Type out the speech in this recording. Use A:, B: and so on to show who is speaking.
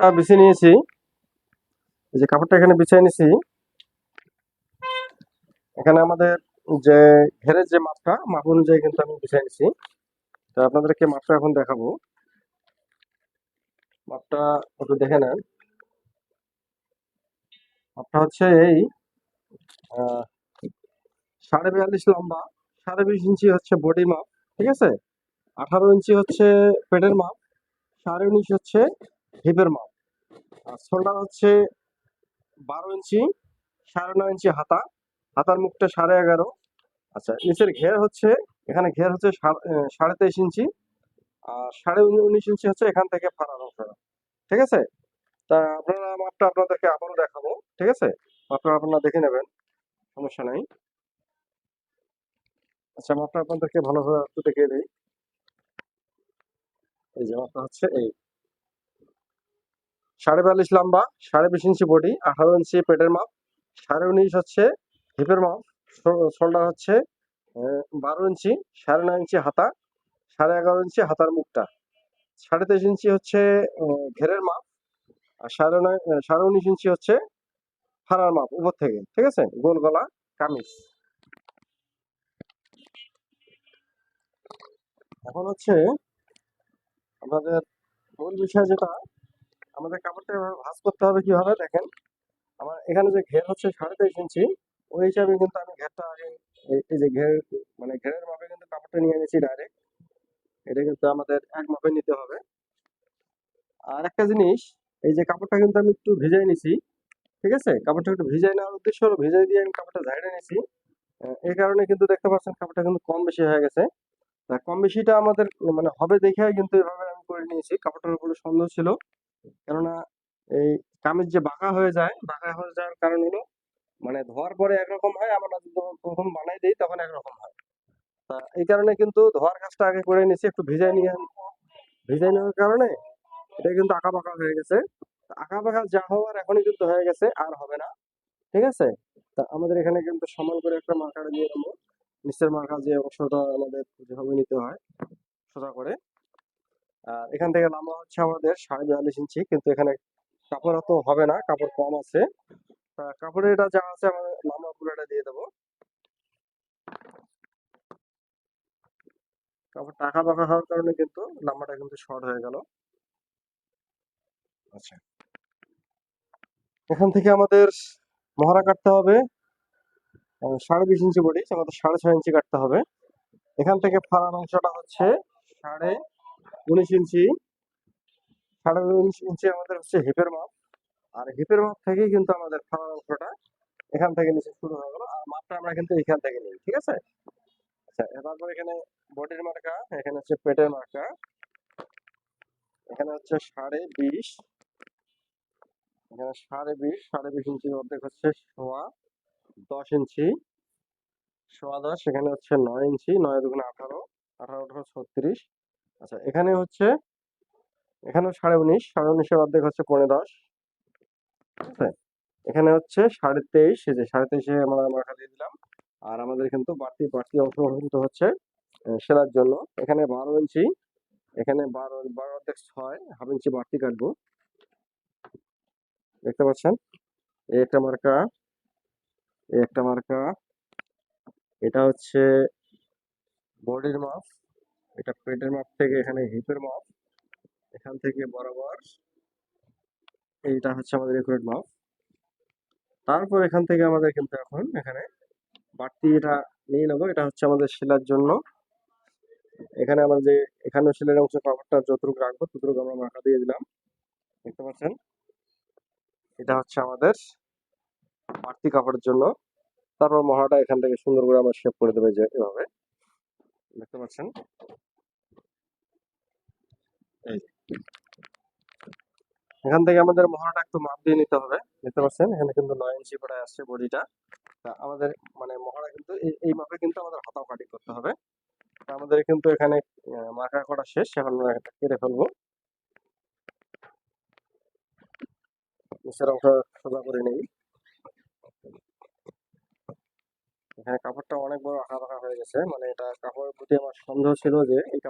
A: কাপড়টা বিছিয়ে নিয়েছি। এই যে কাপড়টা এখানে বিছিয়ে নিয়েছি। এখানে আমাদের যে ঘেরের যে মাপটা, মাপ অনুযায়ী কিন্তু আমি বিছিয়ে নিয়েছি। তো আপনাদেরকে মাপটা এখন দেখাবো। মাপটা একটু দেখে নেন। মাপটা হচ্ছে এই সাড়ে বিয়াল্লিশ লম্বা, সাড়ে বিশ ইঞ্চি হচ্ছে বডি মাপ, ঠিক আছে? আঠারো ইঞ্চি হচ্ছে পেটের মাপ, সাড়ে উনিশ হচ্ছে হিপের মাপ। আর শোল্ডার হচ্ছে বারো ইঞ্চি, সাড়ে নয় ইঞ্চি হাতা। হাতার মুখটা সাড়ে এগারো। আচ্ছা নিচের ঘের হচ্ছে, এখানে ঘের হচ্ছে সাড়ে তেইশ ইঞ্চি। আর সাড়ে উনি- উনিশ ইঞ্চি হচ্ছে এখান থেকে ফাড়ার অংশটা ঠিক আছে? তা আপনারা মাপটা আপনাদেরকে আবারও দেখাবো। ঠিক আছে? মাপটা আপনারা দেখে নেবেন। সমস্যা নাই। আচ্ছা মাপটা আপনাদেরকে ভালোভাবে একটু দেখিয়ে দিই। এই যে মাপটা হচ্ছে এই। সাড়ে বিয়াল্লিশ লম্বা, সাড়ে বিশ ইঞ্চি বডি, আঠারো ইঞ্চি পেটের মাপ, সাড়ে উনিশ হচ্ছে হিপের মাপ শোল্ডার হচ্ছে বারো ইঞ্চি, সাড়ে নয় ইঞ্চি হাতা, সাড়ে এগারো ইঞ্চি হাতার মুখটা। সাড়ে তেইশ ইঞ্চি হচ্ছে ঘেরের মাপ, আর সাড়ে নয় সাড়ে উনিশ ইঞ্চি হচ্ছে ফাড়ার মাপ উপর থেকে, ঠিক আছে? গোল গলা, কামিজ। এখন হচ্ছে আমাদের মূল বিষয় যেটা আমাদের কাপড়টা এভাবে ভাঁজ করতে হবে কীভাবে, দেখেন। আমার এখানে যে ঘের হচ্ছে সাড়ে তেইশ ইঞ্চি, ওই হিসাবে কিন্তু আমি ঘেরটা আগে এই যে ঘের মানে ঘেরের মাপে কিন্তু কাপড়টা নিয়ে নিয়েছি ডাইরেক্ট এটা কিন্তু আমাদের এক মাপে নিতে হবে। আর একটা জিনিস, এই যে কাপড়টা কিন্তু আমি একটু ভিজাই নিছি, ঠিক আছে? কাপড়টা একটু ভিজাই নেওয়ার উদ্দেশ্য হলো ভিজাই দিয়ে আমি কাপড়টা ঝাইড়ে নিছি। এই কারণে কিন্তু দেখতে পাচ্ছেন কাপড়টা কিন্তু কম বেশি হয়ে গেছে। কম বেশিটা আমাদের মানে হবে দেখে কিন্তু এভাবে আমি করে নিয়েছি। কাপড়টার উপরে সন্দেহ ছিল। কেননা এই কামিজ যে বাঁকা হয়ে যায়, বাঁকা হয়ে যাওয়ার কারণ হলো মানে ধোয়ার পরে একরকম হয়, আমরা যখন প্রথম বানাই দিই তখন একরকম হয়। তা এই কারণে কিন্তু ধোয়ার কাজটা আগে করে নিয়েছি, একটু ভিজাই নিয়ে ভিজাই নেওয়ার কারণে এটা কিন্তু আঁকা বাঁকা হয়ে গেছে। আঁকা বাঁকা যা হওয়ার এখনই কিন্তু হয়ে গেছে, আর হবে না। ঠিক আছে? তা আমাদের এখানে কিন্তু সমান করে একটা মার্কার দিয়ে নেব নিচের মার্কার যে অংশটা আমাদের যেভাবে নিতে হয়, সোজা করে। আর এখান থেকে লম্বা হচ্ছে আমাদের সাড়ে বিয়াল্লিশ ইঞ্চি কিন্তু এখানে কাপড় অত হবে না কাপড় কম আছে। কাপড়ের এটা যা আছে আমাদের লম্বা পুরোটা দিয়ে দেবো। কাপড় টাকা বাঁকা হওয়ার কারণে কিন্তু লম্বাটা কিন্তু শর্ট হয়ে গেল। আচ্ছা। এখান থেকে আমাদের মহড়া কাটতে হবে। সাড়ে বিশ ইঞ্চি বডি আমাদের সাড়ে ছয় ইঞ্চি কাটতে হবে। এখান থেকে ফাড়ার অংশটা হচ্ছে সাড়ে উনিশ ইঞ্চি, সাড়ে উনিশ ইঞ্চি আমাদের হচ্ছে হিপের মাপ আর হিপের মাপ থেকেই কিন্তু আমাদের ফাড়ার অংশটা এখান থেকে নিচে শুরু হয়ে গেল। আর মাপটা আমরা কিন্তু এখান থেকে নিই, ঠিক আছে? আচ্ছা তারপর এখানে বডির মার্কা এখানে হচ্ছে পেটের মার্কা এখানে হচ্ছে সাড়ে বিশ। এখানে সাড়ে বিশ সাড়ে বিশ ইঞ্চির অর্ধেক হচ্ছে সোয়া দশ ইঞ্চি। সোয়া দশ, এখানে হচ্ছে নয় ইঞ্চি, নয় দুগুণে আঠারো আঠারো আঠারো ছত্রিশ। আচ্ছা এখানে হচ্ছে এখানে সাড়ে উনিশ, সাড়ে উনিশের অর্ধেক হচ্ছে পনেরো দশ আছে এখানে হচ্ছে সাড়ে তেইশ যে সাড়ে তেইশে আমরা মার্কা দিয়ে দিলাম। আর আমাদের কিন্তু বাড়তি বাড়তি অংশ কিন্তু হচ্ছে সেলার জন্য। এখানে বারো ইঞ্চি, এখানে বারো বারো অর্ধেক ছয়, হাফ ইঞ্চি বাড়তি কাটবো। দেখতে পাচ্ছেন? এই একটা মার্কা, এই একটা মার্কা, এটা হচ্ছে বডির মাপ। এটা পেটের মাপ থেকে এখানে হিপের মাপ, এখান থেকে বরাবর। এইটা হচ্ছে আমাদের একুরেট মাপ। তারপর এখান থেকে আমাদের কিন্তু এখন এখানে বাড়তি এটা নিয়ে নেব, এটা হচ্ছে আমাদের শিলার জন্য। এখানে আমরা যে এখানে শিলের অংশ কাপড়টা যতটুকু রাখব, ততটুকু আমরা মাখা দিয়ে দিলাম। দেখতে পাচ্ছেন? এটা হচ্ছে আমাদের বাড়তি কাপড়ের জন্য। তারপর মহাটা এখান থেকে সুন্দর করে আমরা শেপ করে দেবে যে, এভাবে। দেখতে পাচ্ছেন? এই এখান থেকে আমাদের মহাটা একটু মাপ দিয়ে নিতে হবে। দেখতে পাচ্ছেন? এখানে কিন্তু নয় ইঞ্চি প্রায় আসছে বডিটা। তা আমাদের মানে মহড়া কিন্তু এই মাপে কিন্তু আমাদের হাতাও কাটিং করতে হবে। তা আমাদের কিন্তু এখানে মার্কা করা শেষ। এখন কেটে ফেলব। নিচের অংশ সোজা করে নেই। এখানে কাপড়টা অনেক বড় আঁকা বাঁকা হয়ে গেছে। মানে এটা কাপড়ের প্রতি আমার সন্দেহ ছিল যে এই